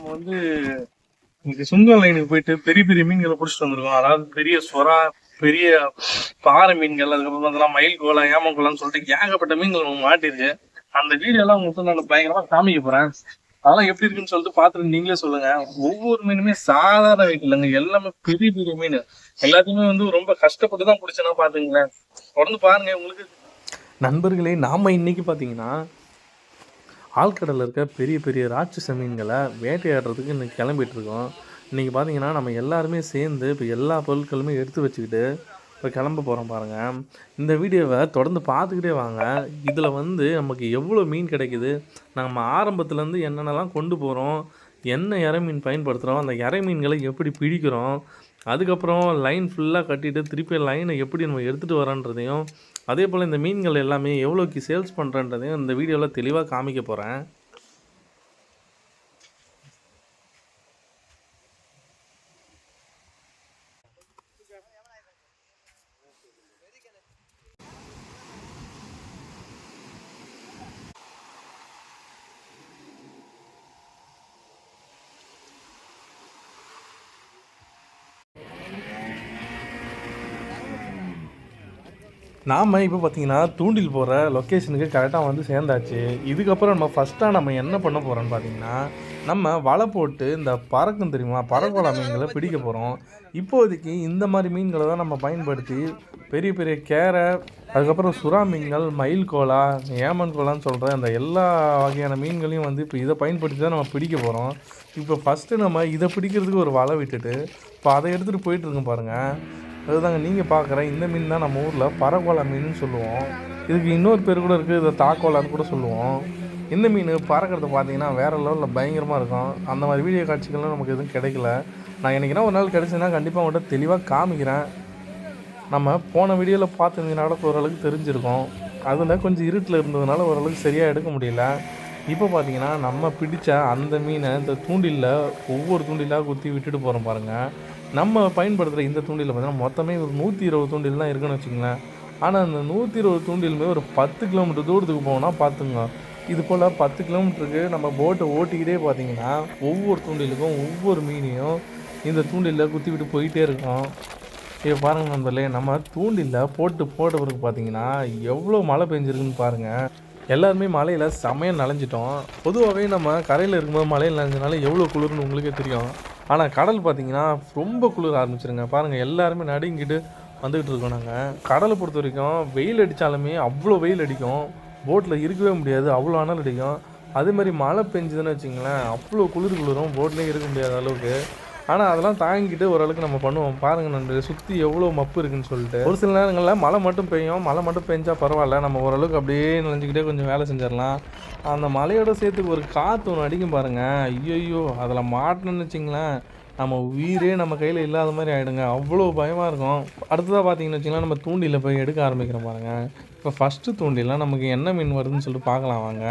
நம்ம வந்து இங்க சுங்கம் லைனுக்கு போயிட்டு பெரிய பெரிய மீன்களை பிடிச்சிட்டு வந்திருக்கோம். அதாவது பெரிய சொரா பெரிய பாறை மீன்கள் அதுக்கப்புறம் பார்த்தீங்கன்னா மயில் கோலா ஏமங்கோலான்னு சொல்லிட்டு ஏகப்பட்ட மீன்கள் உங்களுக்கு மாட்டிருக்கு. அந்த வீடியோ எல்லாம் உங்களுக்கு நான் பயங்கரமா காமிக்க போறேன். அதெல்லாம் எப்படி இருக்குன்னு சொல்லிட்டு பார்த்துட்டு நீங்களே சொல்லுங்க. ஒவ்வொரு மீனுமே சாதாரண வெயிட் இல்லைங்க. எல்லாமே பெரிய பெரிய மீன். எல்லாத்தையுமே வந்து ரொம்ப கஷ்டப்பட்டு தான் பிடிச்சேன்னா பாத்துங்களேன் தொடர்ந்து பாருங்க உங்களுக்கு நண்பர்களே நாம இன்னைக்கு பார்த்தீங்கன்னா ஆழ்கடலில் இருக்க பெரிய பெரிய ராட்சச மீன்களை வேட்டையாடுறதுக்கு இன்னைக்கு கிளம்பிட்டுருக்கோம். இன்றைக்கி பார்த்தீங்கன்னா நம்ம எல்லாருமே சேர்ந்து இப்போ எல்லா பொருட்களுமே எடுத்து வச்சுக்கிட்டு இப்போ கிளம்ப போகிறோம் பாருங்கள் இந்த வீடியோவை தொடர்ந்து பார்த்துக்கிட்டே வாங்க. இதில் வந்து நமக்கு எவ்வளோ மீன் கிடைக்குது? நம்ம ஆரம்பத்துலேருந்து என்னென்னலாம் கொண்டு போகிறோம் என்ன இறை மீன் பயன்படுத்துகிறோம் அந்த இறை மீன்களை எப்படி பிடிக்கிறோம்? அதுக்கப்புறம் லைன் ஃபுல்லாக கட்டிட்டு திருப்பி லைனை எப்படி நம்ம எடுத்துகிட்டு வரோன்றதையும் அதே போல் இந்த மீன்கள் எல்லாமே எவ்வளோக்கு சேல்ஸ் பண்ணுறன்றதையும் இந்த வீடியோவில் தெளிவாக காமிக்க போகிறேன் நாம் இப்போ பார்த்தீங்கன்னா தூண்டில் போகிற லொக்கேஷனுக்கு கரெக்டாக வந்து சேர்ந்தாச்சு. இதுக்கப்புறம் நம்ம ஃபஸ்ட்டாக நம்ம என்ன பண்ண போகிறோம்னு பார்த்தீங்கன்னா நம்ம வலை போட்டு இந்த பறக்கும் தெரியுமா? பறக்கோலா மீன்களை பிடிக்க போகிறோம் இப்போதைக்கு இந்த மாதிரி மீன்களை தான் நம்ம பயன்படுத்தி பெரிய பெரிய கேரை அதுக்கப்புறம் சுறா மீன்கள் மயில் கோலா ஏமன் கோலான்னு சொல்கிற அந்த எல்லா வகையான மீன்களையும் வந்து இப்போ இதை பயன்படுத்தி தான் நம்ம பிடிக்க போகிறோம் இப்போ ஃபஸ்ட்டு நம்ம இதை பிடிக்கிறதுக்கு ஒரு வலை விட்டுட்டு இப்போ அதை எடுத்துகிட்டு போயிட்டுருக்கோம் பாருங்கள் அதுதாங்க நீங்கள் பார்க்குற இந்த மீன் தான் நம்ம ஊரில் பறக்கோலா மீன் சொல்லுவோம். இதுக்கு இன்னொரு பேர் கூட இருக்குது இதை தாக்கோலான்னு கூட சொல்லுவோம். இந்த மீன் பறக்கிறது பார்த்தீங்கன்னா வேறு லெவலில் பயங்கரமாக இருக்கும். அந்த மாதிரி வீடியோ காட்சிகள்லாம் நமக்கு எதுவும் கிடைக்கல. நான் என்றைக்கினா ஒரு நாள் கிடச்சுன்னா கண்டிப்பாக உங்கள்கிட்ட தெளிவாக காமிக்கிறேன். நம்ம போன வீடியோவில் பார்த்துருந்தீங்கன்னா கூட ஓரளவுக்கு தெரிஞ்சிருக்கோம். அதில் கொஞ்சம் இருட்டில் இருந்ததுனால ஓரளவுக்கு சரியாக எடுக்க முடியல. இப்போ பார்த்தீங்கன்னா நம்ம பிடித்த அந்த மீனை இந்த தூண்டிலில் ஒவ்வொரு தூண்டிலாக குத்தி விட்டுட்டு போகிறோம் பாருங்கள் நம்ம பயன்படுத்துகிற இந்த தூண்டில் பார்த்தீங்கன்னா மொத்தமே ஒரு நூற்றி இருபது தூண்டில் தான் இருக்குன்னு வச்சுங்களேன் ஆனால் அந்த நூற்றி இருபது தூண்டிலுமே ஒரு பத்து கிலோமீட்டர் தூரத்துக்கு போனால் பார்த்துங்க இது போல் பத்து கிலோமீட்டருக்கு நம்ம போட்டை ஓட்டிக்கிட்டே பார்த்தீங்கன்னா ஒவ்வொரு தூண்டிலுக்கும் ஒவ்வொரு மீனையும் இந்த தூண்டிலில் குத்தி விட்டு போயிட்டே இருக்கோம். இப்போ பாருங்கள் நண்பர்களே நம்ம தூண்டிலில் போட்டு போட்ட பிறகு பார்த்தீங்கன்னா எவ்வளோ மழை பெஞ்சிருக்குன்னு பாருங்கள் எல்லாருமே மழையில் செமையாக நனைஞ்சிட்டோம். பொதுவாகவே நம்ம கரையில் இருக்கும்போது மழையில் நனைஞ்சனால எவ்வளோ குளிர்னு உங்களுக்கே தெரியும். ஆனால் கடல் பார்த்தீங்கன்னா ரொம்ப குளிர ஆரம்பிச்சிருங்க. பாருங்கள் எல்லாருமே நடுங்கிட்டு வந்துக்கிட்டு இருக்கோம் நாங்கள் கடலை பொறுத்த வரைக்கும் வெயில் அடித்தாலுமே அவ்வளோ வெயில் அடிக்கும். போட்டில் இருக்கவே முடியாது அவ்வளோ அனல் அடிக்கும். அதே மாதிரி மழை பெஞ்சுதுன்னு வச்சிங்களேன் அவ்வளோ குளிர் குளிரும் போட்லேயே இருக்க முடியாத அளவுக்கு. ஆனால் அதெல்லாம் தாங்கிட்டு ஓரளவுக்கு நம்ம பண்ணுவோம். பாருங்கள் நண்பர் சுற்றி எவ்வளோ மப்பு இருக்குன்னு சொல்லிட்டு. ஒரு சில நேரங்களில் மழை மட்டும் பெய்யும். மழை மட்டும் பெஞ்சால் பரவாயில்ல. நம்ம ஓரளவுக்கு அப்படியே நினைஞ்சிக்கிட்டே கொஞ்சம் வேலை செஞ்சிடலாம். அந்த மலையோட சேர்த்து ஒரு காற்று ஒன்று அடிக்கும் பாருங்கள் ஐயோ அதில் மாட்டணும்னு வச்சிங்களேன். நம்ம உயிரே நம்ம கையில் இல்லாத மாதிரி ஆகிடுங்க அவ்வளோ பயமாக இருக்கும். அடுத்ததாக பார்த்தீங்கன்னு வச்சிங்களேன் நம்ம தூண்டியில் போய் எடுக்க ஆரம்பிக்கிறோம் பாருங்கள் இப்போ ஃபஸ்ட்டு தூண்டிலாம் நமக்கு என்ன மீன் வருதுன்னு சொல்லிட்டு பார்க்கலாம் வாங்க.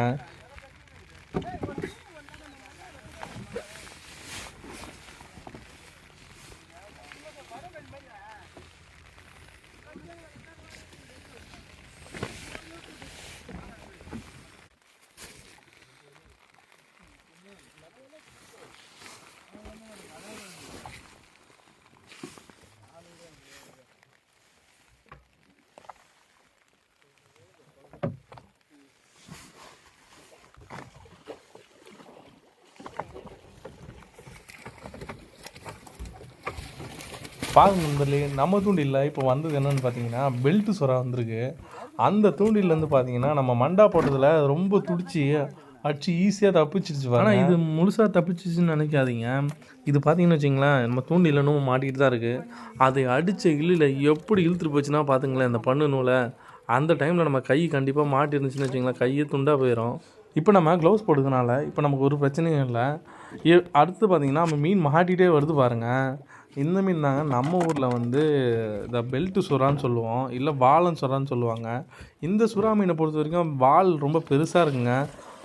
பாருங்க நண்பர்களே நம்ம தூண்டிலில் இப்போ வந்தது என்னன்னு பார்த்தீங்கன்னா பெல்ட் சுறா வந்திருக்கு. அந்த தூண்டிலேருந்து பார்த்தீங்கன்னா நம்ம மண்டா போட்டதில் ரொம்ப துடிச்சு அடிச்சு ஈஸியாக தப்பிச்சிருச்சு ஆனால் இது முழுசாக தப்பிச்சிச்சுன்னு நினைக்காதீங்க. இது பார்த்தீங்கன்னு வச்சிங்களேன் நம்ம தூண்டில் இன்னும் மாட்டிக்கிட்டு தான் இருக்குது அதை அடித்த இல்லில் எப்படி இழுத்துட்டு போச்சுன்னா பார்த்துங்களேன் இந்த பண்ணு நூலை. அந்த டைமில் நம்ம கை கண்டிப்பாக மாட்டி இருந்துச்சுன்னு வச்சிங்களேன் கையே துண்டாக போயிடும் இப்போ நம்ம க்ளவுஸ் போடுறதுனால இப்போ நமக்கு ஒரு பிரச்சனையும் இல்லை. அடுத்து பார்த்தீங்கன்னா நம்ம மீன் மாட்டிகிட்டே வருது பாருங்கள் இந்த மீன் தாங்க நம்ம ஊரில் வந்து இந்த பெல்ட்டு சுறான்னு சொல்லுவோம் இல்லை வாழன் சுறான்னு சொல்லுவாங்க. இந்த சுறா மீனை பொறுத்த வரைக்கும் வால் ரொம்ப பெருசாக இருக்குங்க.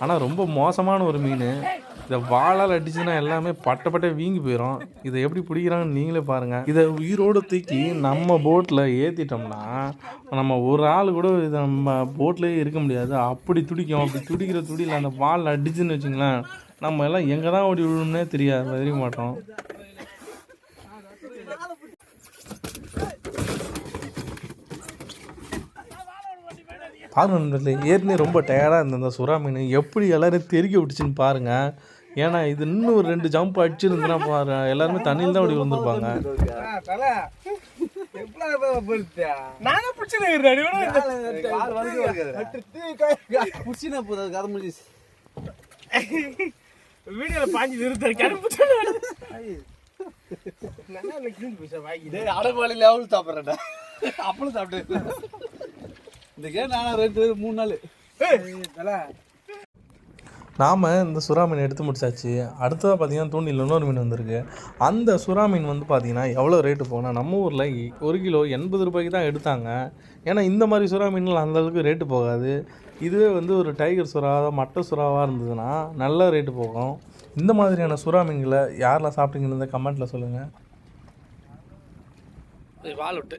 ஆனால் ரொம்ப மோசமான ஒரு மீன். இந்த வாழால் அடிச்சுன்னா எல்லாமே பட்ட பட்ட வீங்கி போயிடும் இதை எப்படி பிடிக்கிறாங்கன்னு நீங்களே பாருங்கள் இதை உயிரோடு தூக்கி நம்ம போட்டில் ஏற்றிட்டோம்னா நம்ம ஒரு ஆள் கூட இதை நம்ம போட்லேயே இருக்க முடியாது. அப்படி துடிக்கும். அப்படி துடிக்கிற துடியில் அந்த வால் அடிச்சுன்னு வச்சுங்களேன் நம்ம எல்லாம் எங்கே தான் ஓடி விழுணும்னே தெரியாது தெரிய மாட்டோம். பாருங்க நண்பர்களே ஏற்கனவே ரொம்ப டயர்டாக இருந்த அந்த சுறா மீன். எப்படி எல்லாரும் தெறிக்க விட்டுச்சுன்னு பாருங்க. ஏன்னா இது இன்னும் ஒரு ரெண்டு ஜம்ப் அடிச்சிருந்துன்னா பாரு எல்லாருமே தண்ணியில் தான் நாங்க பிடிச்சிருக்கேன் வீடியோல பாஞ்சு நிறுத்த கருப்பு அடப்பாளையில அவளும் சாப்பிட்றேன்டா. அப்பளும் சாப்பிட்டு இந்த கே நானா ரெண்டு மூணு நாள். நாம் இந்த சுறா மீன் எடுத்து முடிச்சாச்சு. அடுத்ததாக பார்த்தீங்கன்னா தூண்டில் இன்னொரு மீன் வந்திருக்கு. அந்த சுறா மீன் வந்து பார்த்தீங்கன்னா எவ்வளோ ரேட்டு போனால் நம்ம ஊரில் ஒரு கிலோ எண்பது ரூபாய்க்கு தான் எடுத்தாங்க. ஏன்னா இந்த மாதிரி சுறா மீன்கள் அந்த அளவுக்கு ரேட்டு போகாது. இதுவே வந்து ஒரு டைகர் சுறா மட்டை சுறாவாக இருந்ததுன்னா நல்ல ரேட்டு போகும். இந்த மாதிரியான சுறா மீன்களை யாரெல்லாம் சாப்பிட்டீங்கன்னு கமெண்ட்டில் சொல்லுங்கள் வால் விட்டு.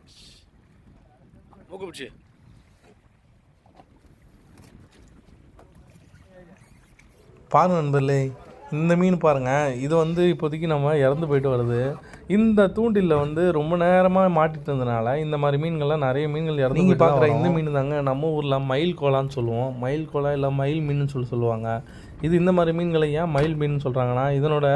மூக்கு பிடிச்சி. பாருங்க நண்பர்களே இந்த மீன் பாருங்கள் இது வந்து இப்போதைக்கு நம்ம இறந்து போயிட்டு வருது. இந்த தூண்டிலில் வந்து ரொம்ப நேரமாக மாட்டிட்டு இருந்தனால இந்த மாதிரி மீன்கள்லாம் நிறைய மீன்கள் இறந்து நீங்கள் பார்க்குற இந்த மீன் தாங்க நம்ம ஊரில் மயில் கோலான்னு சொல்லுவோம். மயில் கோலா இல்லை மயில் மீன் சொல்லி சொல்லுவாங்க. இது இந்த மாதிரி மீன்களை ஏன் மயில் மீன் சொல்கிறாங்கன்னா இதனோட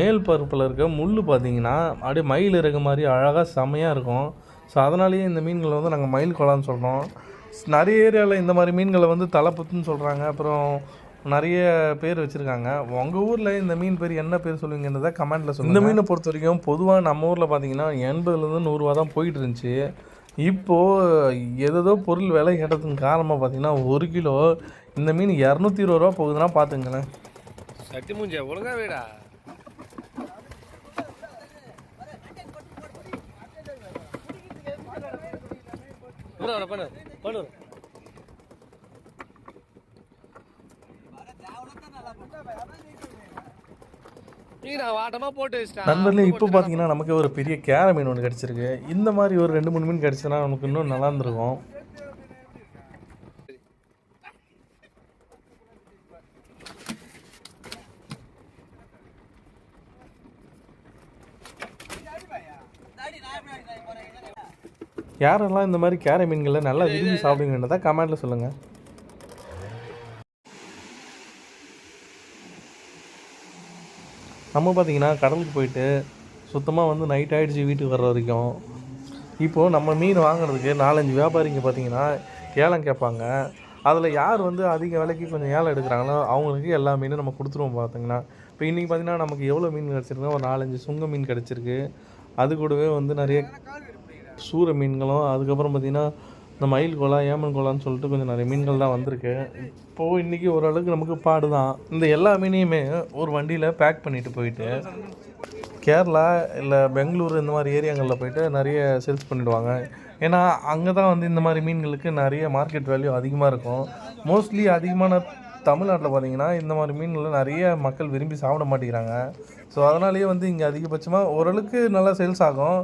மேல் பருப்பில் இருக்க முள் பார்த்தீங்கன்னா அப்படியே மயில் இருக்க மாதிரி அழகாக செமையாக இருக்கும். ஸோ அதனாலேயே இந்த மீன்களை வந்து நாங்கள் மயில் கோலான்னு சொல்கிறோம் நிறைய ஏரியாவில் இந்த மாதிரி மீன்களை வந்து தலைப்புத்துன்னு சொல்கிறாங்க அப்புறம் நிறைய பேர் வச்சுருக்காங்க. உங்கள் ஊரில் இந்த மீன் பேர் என்ன பேர் சொல்லுவீங்கன்றதை கமெண்ட்டில் சொல்லுங்கள் இந்த மீனை பொறுத்த வரைக்கும் பொதுவாக நம்ம ஊரில் பார்த்தீங்கன்னா எண்பதுலேருந்து நூறுரூவா தான் போயிட்டு இருந்துச்சு இப்போது ஏதேதோ பொருள் விலை கேட்டதுக்கு காரணமாக பார்த்தீங்கன்னா ஒரு கிலோ இந்த மீன் இரநூத்தி இருபது ரூபா போகுதுன்னா பார்த்துங்களேன் சட்டி மூஞ்ச ஒழுங்கா வேடா. பண்ணு. பண்ணு நீங்க நான் வாட்டமா போட்டு வச்சிட்டேன் நண்பர்களே இப்போ பார்த்தீங்கன்னா நமக்கு ஒரு பெரிய கேர மீன் ஒன்று கிடச்சிருக்கு. இந்த மாதிரி ஒரு ரெண்டு மூணு மீன் கிடச்சுன்னா நமக்கு இன்னும் நல்லா இருந்திருக்கும். யாரெல்லாம் இந்த மாதிரி கேர மீன்களை நல்லா விரும்பி சாப்பிடுங்கன்றதை கமெண்ட்டில் சொல்லுங்கள் நம்ம பார்த்தீங்கன்னா கடலுக்கு போயிட்டு சுத்தமாக வந்து நைட் ஆகிடுச்சு வீட்டுக்கு வர்ற வரைக்கும். இப்போது நம்ம மீன் வாங்குறதுக்கு நாலஞ்சு வியாபாரிங்க பார்த்திங்கன்னா ஏலம் கேட்பாங்க. அதில் யார் வந்து அதிக விலைக்கு கொஞ்சம் ஏலம் எடுக்கிறாங்களோ அவங்களுக்கு எல்லா மீனும் நம்ம கொடுத்துருவோம் பார்த்திங்கன்னா இப்போ இன்றைக்கி பார்த்தீங்கன்னா நமக்கு எவ்வளோ மீன் கிடச்சிருக்கோ ஒரு நாலஞ்சு சுங்க மீன் கிடச்சிருக்கு. அது கூடவே வந்து நிறைய சூர மீன்களும் அதுக்கப்புறம் பார்த்திங்கன்னா இந்த மயில் கோலா ஏமன் கோலான்னு சொல்லிட்டு கொஞ்சம் நிறைய மீன்கள் தான் வந்திருக்கு. இப்போது இன்றைக்கி ஓரளவுக்கு நமக்கு பாடு தான். இந்த எல்லா மீனையுமே ஒரு வண்டியில் பேக் பண்ணிட்டு போயிட்டு கேரளா இல்லை பெங்களூர் இந்த மாதிரி ஏரியாங்களில் போயிட்டு நிறைய சேல்ஸ் பண்ணிடுவாங்க. ஏன்னா அங்கே தான் வந்து இந்த மாதிரி மீன்களுக்கு நிறைய மார்க்கெட் வேல்யூ அதிகமாக இருக்கும். மோஸ்ட்லி அதிகமான தமிழ்நாட்டில் பார்த்தீங்கன்னா இந்த மாதிரி மீன்களை நிறைய மக்கள் விரும்பி சாப்பிட மாட்டேங்கிறாங்க. ஸோ அதனாலேயே வந்து இங்கே அதிகபட்சமாக ஓரளவுக்கு நல்லா சேல்ஸ் ஆகும்.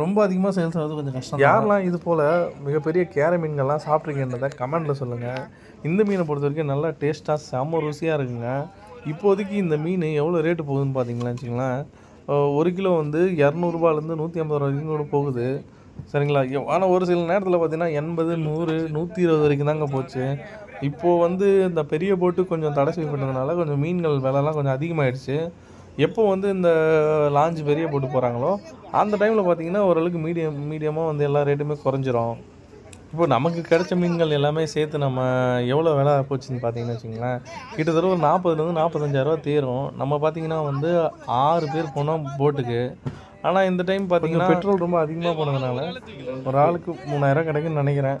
ரொம்ப அதிகமாக சேல்ஸ் ஆகுது கொஞ்சம் கஷ்டம் யாரெல்லாம் இது போல் மிகப்பெரிய கேர மீன்கள்லாம் சாப்பிட்றீங்கன்றதை கமெண்ட்டில் சொல்லுங்கள் இந்த மீனை பொறுத்த வரைக்கும் நல்லா டேஸ்ட்டாக செம்ம ருசியாக இருக்குங்க. இப்போதைக்கு இந்த மீன் எவ்வளோ ரேட்டு போகுதுன்னு பார்த்தீங்களா வச்சுங்களேன் ஒரு கிலோ வந்து இரநூறுபாலேருந்து நூற்றி ஐம்பது ரூபா வரைக்கும் கூட போகுது. சரிங்களா? ஆனால் ஒரு சில நேரத்தில் பார்த்தீங்கன்னா எண்பது நூறு நூற்றி இருபது வரைக்கும் தாங்க போச்சு. இப்போது வந்து இந்த பெரிய போட்டு கொஞ்சம் தடை செய்யப்பட்டதுனால கொஞ்சம் மீன்கள் விலைலாம் கொஞ்சம் அதிகமாகிடுச்சு எப்போ வந்து இந்த லாஞ்ச் பெரிய போட்டு போகிறாங்களோ அந்த டைமில் பார்த்தீங்கன்னா ஓரளவுக்கு மீடியம் மீடியமாக வந்து எல்லா ரேட்டுமே குறைஞ்சிரும். இப்போ நமக்கு கிடைச்ச மீன்கள் எல்லாமே சேர்த்து நம்ம எவ்வளோ விலை போச்சுன்னு பார்த்தீங்கன்னு வச்சுங்களேன் கிட்டத்தட்ட ஒரு நாற்பதுலேருந்து நாற்பத்தஞ்சாயிரரூவா தேரும். நம்ம பார்த்தீங்கன்னா வந்து ஆறு பேர் போனோம் போட்டுக்கு. ஆனால் இந்த டைம் பார்த்தீங்கன்னா பெட்ரோல் ரொம்ப அதிகமாக போனதுனால ஒரு ஆளுக்கு மூணாயிரம் கிடைக்குன்னு நினைக்கிறேன்.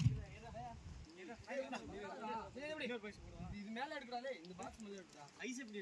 இது மேல எடுக்கிறாலே இந்த பாக்ஸ் மேல எடுக்கிறா ஐஸ் எப்படி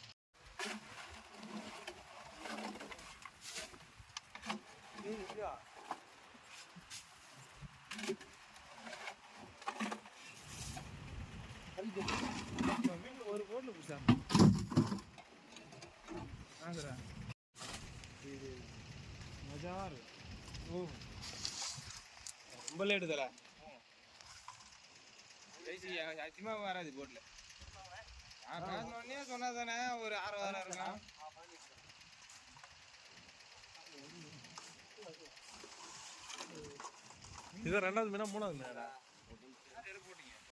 ஒரு போட்டு புடிச்சா இது மஜாவா இருக்கு ஓ. ரொம்ப லேட்டு தல சத்தியமா வராது போட்ல உடனே சொன்னா தானே ஒரு ஆறு வாரம் இதான் ரெண்டாவது மீனா மூணாவது மீனா